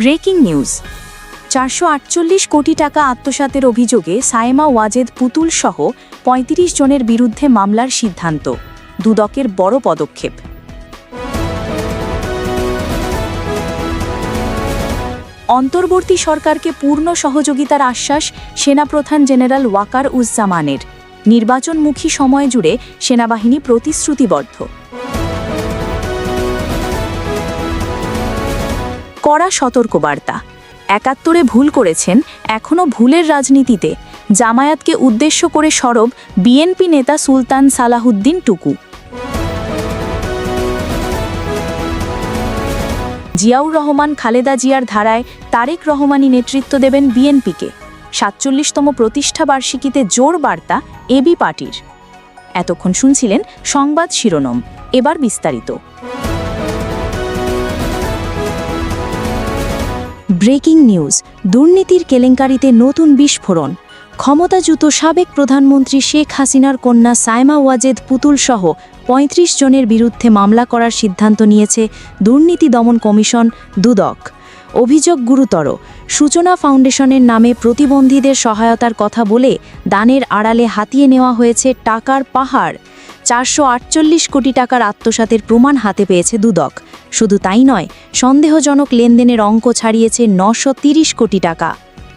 Breaking news. চারশো আটচল্লিশ কোটি টাকা আত্মসাতের অভিযোগে সায়েমা ওয়াজেদ পুতুল সহ ৩৫ জনের বিরুদ্ধে মামলার সিদ্ধান্ত। দুদকের বড় পদক্ষেপ। অন্তর্বর্তী সরকারকে পূর্ণ সহযোগিতার আশ্বাস সেনাপ্রধান জেনারেল ওয়াকার উজ্জামানের। নির্বাচনমুখী সময় জুড়ে সেনাবাহিনী প্রতিশ্রুতিবদ্ধ। কড়া সতর্কবার্তা। একাত্তরে ভুল করেছেন এখনও ভুলের রাজনীতিতে। জামায়াতকে উদ্দেশ্য করে সরব বিএনপি নেতা সুলতান সালাহুদ্দিন টুকু। জিয়াউর রহমান, খালেদা জিয়ার ধারায় তারেক রহমানই নেতৃত্ব দেবেন বিএনপিকে। সাতচল্লিশতম প্রতিষ্ঠা বার্ষিকীতে জোর বার্তা এবি পার্টির। এতক্ষণ শুনছিলেন সংবাদ শিরোনাম। এবার বিস্তারিত। ব্রেকিং নিউজ, দুর্নীতির কেলেঙ্কারিতে নতুন বিস্ফোরণ। ক্ষমতাচ্যুত সাবেক প্রধানমন্ত্রী শেখ হাসিনার কন্যা সায়মা ওয়াজেদ পুতুল সহ ৩৫ জনের বিরুদ্ধে মামলা করার সিদ্ধান্ত নিয়েছে দুর্নীতি দমন কমিশন দুদক। অভিযোগ গুরুতর। সূচনা ফাউন্ডেশনের নামে প্রতিবন্ধীদের সহায়তার কথা বলে দানের আড়ালে হাতিয়ে নেওয়া হয়েছে টাকার পাহাড়। চারশো আটচল্লিশ কোটি টাকার আত্মসাতের প্রমাণ হাতে পেয়েছে দুদক। শুধু তাই নয়, সন্দেহজনক লেনদেনের অঙ্ক ছাড়িয়েছে নশো কোটি টাকা।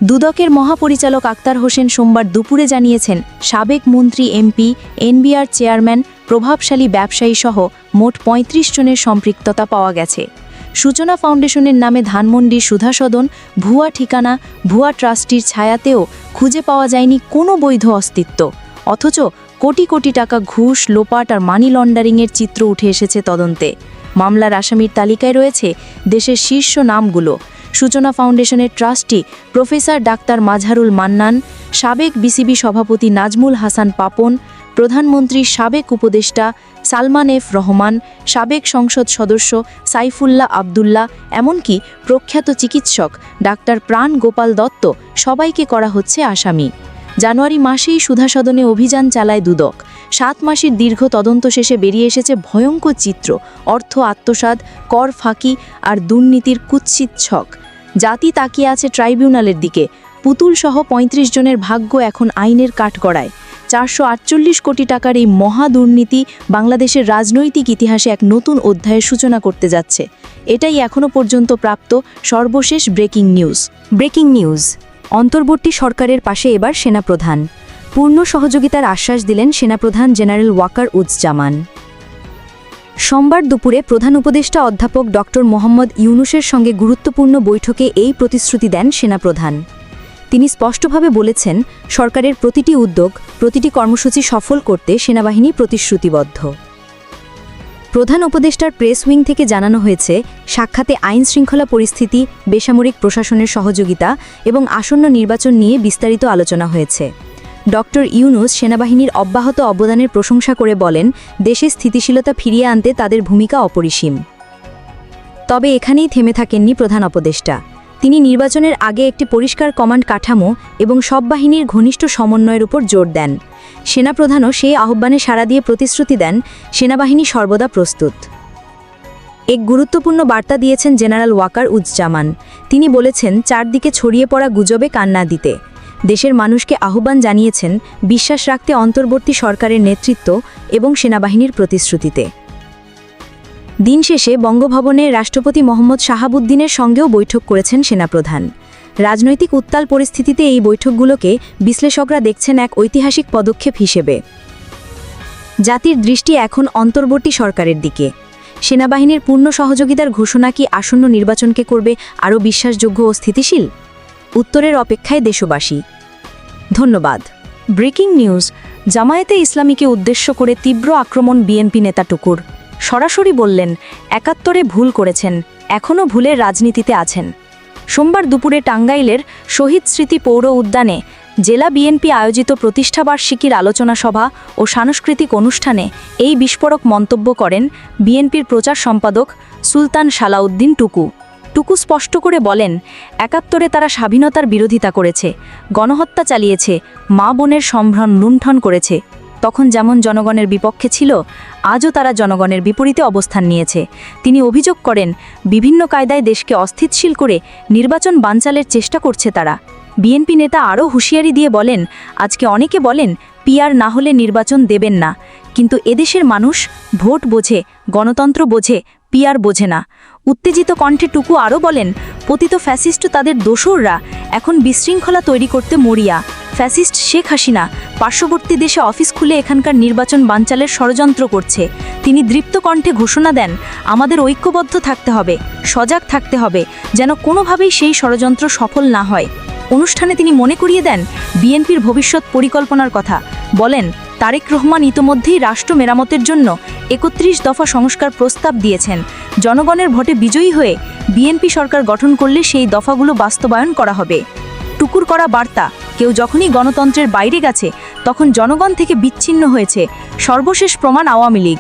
দুদকের মহাপরিচালক আক্তার হোসেন সোমবার দুপুরে জানিয়েছেন, সাবেক মন্ত্রী এমপি এনবিআর চেয়ারম্যান, প্রভাবশালী ব্যবসায়ী সহ মোট ৩৫ জনের সম্পৃক্ততা পাওয়া গেছে। সূচনা ফাউন্ডেশনের নামে ধানমন্ডির সুধাসদন, ভুয়া ঠিকানা, ভুয়া ট্রাস্টির ছায়াতেও খুঁজে পাওয়া যায়নি কোনো বৈধ অস্তিত্ব। অথচ কোটি কোটি টাকা ঘুষ, লোপাট আর মানি লন্ডারিংয়ের চিত্র উঠে এসেছে তদন্তে। মামলার আসামির তালিকায় রয়েছে দেশের শীর্ষ নামগুলো। সূচনা ফাউন্ডেশনের trustee professor doctor Mazharul Mannan, সাবেক বিসিবি সভাপতি নাজমুল হাসান পাপন প্রধানমন্ত্রীর সাবেক উপদেষ্টা সালমান এফ রহমান, সাবেক সংসদ সদস্য সাইফুল্লাহ আবদুল্লাহ, এমনকি প্রখ্যাত চিকিৎসক ডাক্তার প্রাণ গোপাল দত্ত সবাইকে করা হচ্ছে আসামি। জানুয়ারি মাসেই সুধাসদনে অভিযান চালায় দুদক। সাত মাসের দীর্ঘ তদন্ত শেষে বেরিয়ে এসেছে ভয়ঙ্কর চিত্র, অর্থ আত্মসাদ কর ফাঁকি আর দুর্নীতির কুৎসিত ছক। জাতি তাকিয়ে আছে ট্রাইব্যুনালের দিকে। পুতুল সহ ৩৫ জনের ভাগ্য এখন আইনের কাঠগড়ায়। চারশো আটচল্লিশ কোটি টাকার এই মহা দুর্নীতি বাংলাদেশের রাজনৈতিক ইতিহাসে এক নতুন অধ্যায়ের সূচনা করতে যাচ্ছে। এটাই এখনও পর্যন্ত প্রাপ্ত সর্বশেষ ব্রেকিং নিউজ। Breaking news. অন্তর্বর্তী সরকারের পাশে এবার সেনাপ্রধান। পূর্ণ সহযোগিতার আশ্বাস দিলেন সেনাপ্রধান জেনারেল ওয়াকার উজ্জামান সোমবার দুপুরে প্রধান উপদেষ্টা অধ্যাপক ড. মোহাম্মদ ইউনুসের সঙ্গে গুরুত্বপূর্ণ বৈঠকে এই প্রতিশ্রুতি দেন সেনাপ্রধান। তিনি স্পষ্টভাবে বলেছেন, সরকারের প্রতিটি উদ্যোগ, প্রতিটি কর্মসূচি সফল করতে সেনাবাহিনী প্রতিশ্রুতিবদ্ধ। প্রধান উপদেষ্টার প্রেস উইং থেকে জানানো হয়েছে, সাক্ষাতে আইন শৃঙ্খলা পরিস্থিতি, বেসামরিক প্রশাসনের সহযোগিতা এবং আসন্ন নির্বাচন নিয়ে বিস্তারিত আলোচনা হয়েছে। ডক্টর ইউনুস সেনাবাহিনীর অব্যাহত অবদানের প্রশংসা করে বলেন, দেশে স্থিতিশীলতা ফিরিয়ে আনতে তাদের ভূমিকা অপরিসীম। তবে এখানেই থেমে থাকেননি প্রধান উপদেষ্টা। তিনি নির্বাচনের আগে একটি পরিষ্কার কমান্ড কাঠামো এবং সব বাহিনীর ঘনিষ্ঠ সমন্বয়ের উপর জোর দেন। সেনাপ্রধানও সেই আহ্বানে সাড়া দিয়ে প্রতিশ্রুতি দেন, সেনাবাহিনী সর্বদা প্রস্তুত। এক গুরুত্বপূর্ণ বার্তা দিয়েছেন জেনারেল ওয়াকার উজ্জামান। তিনি বলেছেন, চারদিকে ছড়িয়ে পড়া গুজবে কান্না দিতে। দেশের মানুষকে আহ্বান জানিয়েছেন বিশ্বাস রাখতে অন্তর্বর্তী সরকারের নেতৃত্ব এবং সেনাবাহিনীর প্রতিশ্রুতিতে। দিন শেষে বঙ্গভবনে রাষ্ট্রপতি মোহাম্মদ শাহাবুদ্দিনের সঙ্গেও বৈঠক করেছেন সেনাপ্রধান। রাজনৈতিক উত্তাল পরিস্থিতিতে এই বৈঠকগুলোকে বিশ্লেষকরা দেখছেন এক ঐতিহাসিক পদক্ষেপ হিসেবে। জাতির দৃষ্টি এখন অন্তর্বর্তী সরকারের দিকে। সেনাবাহিনীর পূর্ণ সহযোগিতার ঘোষণা কি আসন্ন নির্বাচনকে করবে আরও বিশ্বাসযোগ্য ও স্থিতিশীল? উত্তরের অপেক্ষায় দেশবাসী। ধন্যবাদ। ব্রেকিং নিউজ, জামায়াতে ইসলামীকে উদ্দেশ্য করে তীব্র আক্রমণ বিএনপি নেতা টুকুর। সরাসরি বললেন, একাত্তরে ভুল করেছেন, এখনও ভুলের রাজনীতিতে আছেন। সোমবার দুপুরে টাঙ্গাইলের শহীদ স্মৃতি পৌর উদ্যানে জেলা বিএনপি আয়োজিত প্রতিষ্ঠাবার্ষিকীর আলোচনা সভা ও সাংস্কৃতিক অনুষ্ঠানে এই বিস্ফোরক মন্তব্য করেন বিএনপির প্রচার সম্পাদক সুলতান সালাউদ্দিন টুকু। টুকু স্পষ্ট করে বলেন, একাত্তরে তারা স্বাধীনতার বিরোধিতা করেছে, গণহত্যা চালিয়েছে, মা বোনের সম্ভ্রম লুণ্ঠন করেছে। তখন যেমন জনগণের বিপক্ষে ছিল, আজও তারা জনগণের বিপরীতে অবস্থান নিয়েছে। তিনি অভিযোগ করেন, বিভিন্ন কায়দায় দেশকে অস্থিতিশীল করে নির্বাচন বানচালের চেষ্টা করছে তারা। বিএনপি নেতা আরও হুঁশিয়ারি দিয়ে বলেন, আজকে অনেকে বলেন পিয়ার না হলে নির্বাচন দেবেন না। কিন্তু এদেশের মানুষ ভোট বোঝে, গণতন্ত্র বোঝে পিয়ার বোঝে না। উত্তেজিত কণ্ঠে টুকু আরও বলেন, পতিত ফ্যাসিস্ট তাদের দোসররা। এখন বিশৃঙ্খলা তৈরি করতে মরিয়া। ফ্যাসিস্ট শেখ হাসিনা। পার্শ্ববর্তী দেশে অফিস খুলে এখানকার নির্বাচন বানচালের ষড়যন্ত্র করছে। তিনি দৃপ্ত কণ্ঠে ঘোষণা দেন, আমাদের ঐক্যবদ্ধ থাকতে হবে, সজাগ থাকতে হবে, যেন কোনোভাবেই সেই ষড়যন্ত্র সফল না হয়। অনুষ্ঠানে তিনি মনে করিয়ে দেন, বিএনপির ভবিষ্যৎ পরিকল্পনার কথা। বলেন, তারেক রহমান ইতোমধ্যেই রাষ্ট্র মেরামতের জন্য একত্রিশ দফা সংস্কার প্রস্তাব দিয়েছেন। জনগণের ভোটে বিজয়ী হয়ে বিএনপি সরকার গঠন করলে সেই দফাগুলো বাস্তবায়ন করা হবে। টুকুর করা বার্তা, কেউ যখনই গণতন্ত্রের বাইরে গেছে, তখন জনগণ থেকে বিচ্ছিন্ন হয়েছে, সর্বশেষ প্রমাণ আওয়ামী লীগ।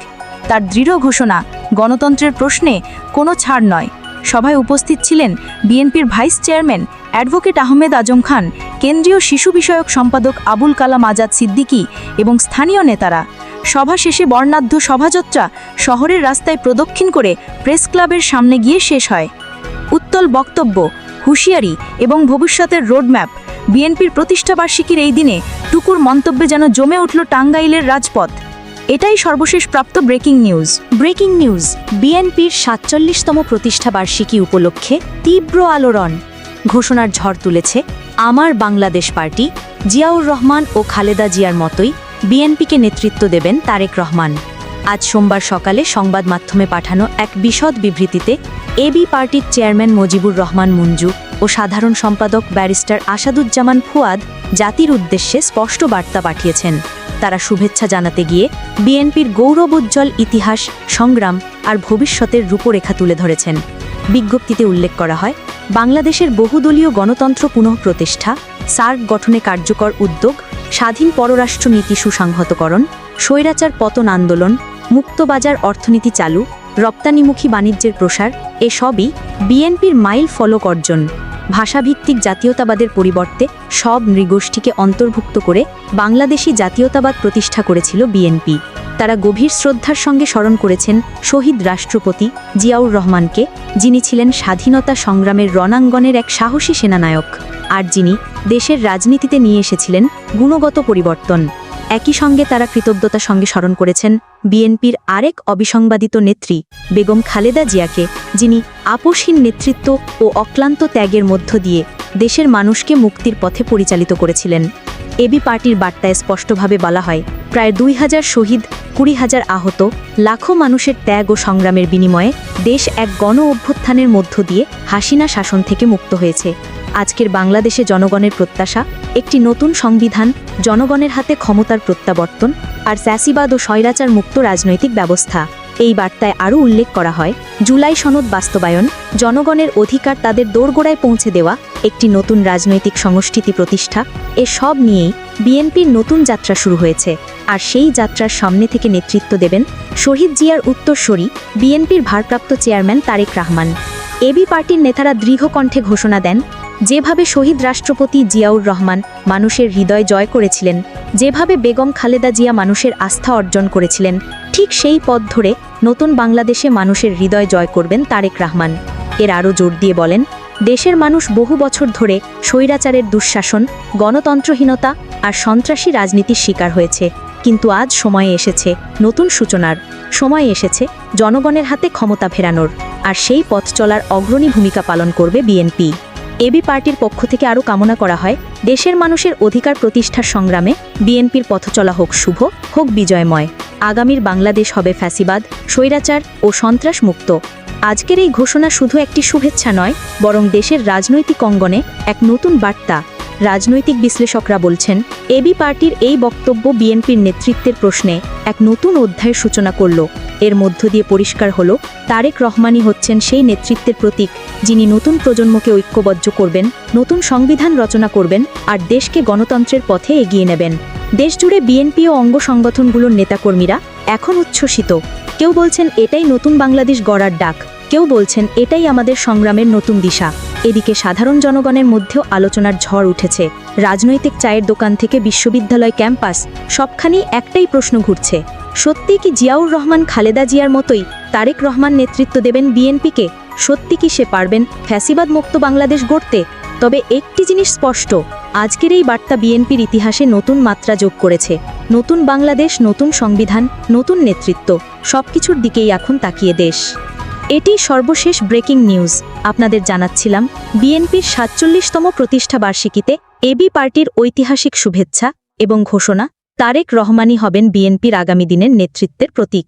তার দৃঢ় ঘোষণা, গণতন্ত্রের প্রশ্নে কোনো ছাড় নয়। সভায় উপস্থিত ছিলেন বিএনপির vice chairman advocate Ahmed Azam Khan, কেন্দ্রীয় শিশু বিষয়ক সম্পাদক আবুল কালাম আজাদ সিদ্দিকী এবং স্থানীয় নেতারা। সভা শেষে বর্ণাঢ্য শোভাযাত্রা শহরের রাস্তায় প্রদক্ষিণ করে প্রেস ক্লাবের সামনে গিয়ে শেষ হয়। উত্তল বক্তব্য, হুঁশিয়ারি এবং ভবিষ্যতের রোডম্যাপ বিএনপির প্রতিষ্ঠাবার্ষিকীর এই দিনে টুকুর মন্তব্যে যেন জমে উঠল টাঙ্গাইলের রাজপথ। এটাই সর্বশেষ প্রাপ্ত ব্রেকিং নিউজ। ব্রেকিং নিউজ, বিএনপির সাতচল্লিশতম প্রতিষ্ঠাবার্ষিকী উপলক্ষে তীব্র আলোড়ন। ঘোষণার ঝড় তুলেছে আমার বাংলাদেশ পার্টি, জিয়াউর রহমান ও খালেদা জিয়ার মতোই বিএনপিকে নেতৃত্ব দেবেন তারেক রহমান। আজ সোমবার সকালে সংবাদ মাধ্যমে পাঠানো এক বিশদ বিবৃতিতে এবি পার্টির চেয়ারম্যান মজিবুর রহমান মঞ্জু ও সাধারণ সম্পাদক ব্যারিস্টার আসাদুজ্জামান ফুয়াদ জাতির উদ্দেশ্যে স্পষ্ট বার্তা পাঠিয়েছেন। তারা শুভেচ্ছা জানাতে গিয়ে বিএনপির গৌরবোজ্জ্বল ইতিহাস, সংগ্রাম আর ভবিষ্যতের রূপরেখা তুলে ধরেছেন। বিজ্ঞপ্তিতে উল্লেখ করা হয়, বাংলাদেশের বহুদলীয় গণতন্ত্র পুনঃপ্রতিষ্ঠা সার্ক গঠনে কার্যকর উদ্যোগ, স্বাধীন পররাষ্ট্র নীতি সুসংহতকরণ, স্বৈরাচার পতন আন্দোলন, মুক্তবাজার অর্থনীতি চালু, রপ্তানিমুখী বাণিজ্যের প্রসার এসবই বিএনপির মাইল ফলক অর্জন। ভাষাভিত্তিক জাতীয়তাবাদের পরিবর্তে সব নৃগোষ্ঠীকে অন্তর্ভুক্ত করে বাংলাদেশি জাতীয়তাবাদ প্রতিষ্ঠা করেছিল বিএনপি। তারা গভীর শ্রদ্ধার সঙ্গে স্মরণ করেছেন শহীদ রাষ্ট্রপতি জিয়াউর রহমানকে, যিনি ছিলেন স্বাধীনতা সংগ্রামের রণাঙ্গনের এক সাহসী সেনানায়ক। আর যিনি দেশের রাজনীতিতে নিয়ে এসেছিলেন গুণগত পরিবর্তন। একই সঙ্গে তারা কৃতজ্ঞতা সঙ্গে স্মরণ করেছেন বিএনপির আরেক অবিসংবাদিত নেত্রী, বেগম খালেদা জিয়াকে, যিনি আপোষহীন নেতৃত্ব ও অক্লান্ত ত্যাগের মধ্য দিয়ে দেশের মানুষকে মুক্তির পথে পরিচালিত করেছিলেন। এবি পার্টির বার্তায় স্পষ্টভাবে বলা হয়, প্রায় দুই হাজার শহীদ, কুড়ি হাজার আহত, লাখো মানুষের ত্যাগ ও সংগ্রামের বিনিময়ে দেশ এক গণ অভ্যুত্থানের মধ্য দিয়ে হাসিনা শাসন থেকে মুক্ত হয়েছে। আজকের বাংলাদেশে জনগণের প্রত্যাশা, একটি নতুন সংবিধান, জনগণের হাতে ক্ষমতার প্রত্যাবর্তন আর স্যাসিবাদ ও স্বৈরাচার মুক্ত রাজনৈতিক ব্যবস্থা। এই বার্তায় আরও উল্লেখ করা হয়, জুলাই সনদ বাস্তবায়ন, জনগণের অধিকার তাদের দোরগোড়ায় পৌঁছে দেওয়া, একটি নতুন রাজনৈতিক সংস্কৃতি প্রতিষ্ঠা, এ সব নিয়েই বিএনপির নতুন যাত্রা শুরু হয়েছে। আর সেই যাত্রার সামনে থেকে নেতৃত্ব দেবেন শহীদ জিয়ার উত্তরসূরি বিএনপির ভারপ্রাপ্ত চেয়ারম্যান তারেক রহমান। এবি পার্টির নেতারা দৃঢ় কণ্ঠে ঘোষণা দেন, যেভাবে শহীদ রাষ্ট্রপতি জিয়াউর রহমান মানুষের হৃদয় জয় করেছিলেন, যেভাবে বেগম খালেদা জিয়া মানুষের আস্থা অর্জন করেছিলেন, ঠিক সেই পথ ধরে নতুন বাংলাদেশে মানুষের হৃদয় জয় করবেন তারেক রহমান। এর আরও জোর দিয়ে বলেন, দেশের মানুষ বহু বছর ধরে স্বৈরাচারের দুঃশাসন, গণতন্ত্রহীনতা আর সন্ত্রাসী রাজনীতির শিকার হয়েছে। কিন্তু আজ সময়ে এসেছে নতুন সূচনার। সময় এসেছে জনগণের হাতে ক্ষমতা ফেরানোর, আর সেই পথ চলার অগ্রণী ভূমিকা পালন করবে বিএনপি। এবি পার্টির পক্ষ থেকে আরও কামনা করা হয়, দেশের মানুষের অধিকার প্রতিষ্ঠার সংগ্রামে বিএনপির পথ চলা হোক শুভ, হোক বিজয়ময়। আগামীর বাংলাদেশ হবে ফ্যাসিবাদ, স্বৈরাচার ও সন্ত্রাস মুক্ত আজকের এই ঘোষণা শুধু একটি শুভেচ্ছা নয়, বরং দেশের রাজনৈতিক অঙ্গনে এক নতুন বার্তা। রাজনৈতিক বিশ্লেষকরা বলছেন এবি পার্টির এই বক্তব্য বিএনপির নেতৃত্বের প্রশ্নে এক নতুন অধ্যায়ের সূচনা করল। এর মধ্য দিয়ে পরিষ্কার হল, তারেক রহমানই হচ্ছেন সেই নেতৃত্বের প্রতীক, যিনি নতুন প্রজন্মকে ঐক্যবদ্ধ করবেন, নতুন সংবিধান রচনা করবেন, আর দেশকে গণতন্ত্রের পথে এগিয়ে নেবেন। দেশজুড়ে বিএনপি ও অঙ্গ সংগঠনগুলোর নেতাকর্মীরা এখন উচ্ছ্বসিত। কেউ বলছেন, এটাই নতুন বাংলাদেশ গড়ার ডাক। কেউ বলছেন, এটাই আমাদের সংগ্রামের নতুন দিশা। এদিকে সাধারণ জনগণের মধ্যেও আলোচনার ঝড় উঠেছে। রাজনৈতিক চায়ের দোকান থেকে বিশ্ববিদ্যালয় ক্যাম্পাস সবখানেই একটাই প্রশ্ন ঘুরছে। সত্যি কি জিয়াউর রহমান খালেদা জিয়ার মতোই তারেক রহমান নেতৃত্ব দেবেন বিএনপিকে? সত্যি কি সে পারবেন ফ্যাসিবাদ মুক্ত বাংলাদেশ গড়তে? তবে একটি জিনিস স্পষ্ট, আজকের এই বার্তা বিএনপির ইতিহাসে নতুন মাত্রা যোগ করেছে। নতুন বাংলাদেশ, নতুন সংবিধান, নতুন নেতৃত্ব, সবকিছুর দিকেই এখন তাকিয়ে দেশ। এটি সর্বশেষ ব্রেকিং নিউজ। আপনাদের জানাচ্ছিলাম, বিএনপির সাতচল্লিশতম প্রতিষ্ঠা বার্ষিকীতে এবি পার্টির ঐতিহাসিক শুভেচ্ছা এবং ঘোষণা, তারেক রহমানই হবেন বিএনপির আগামী দিনের নেতৃত্বের প্রতীক।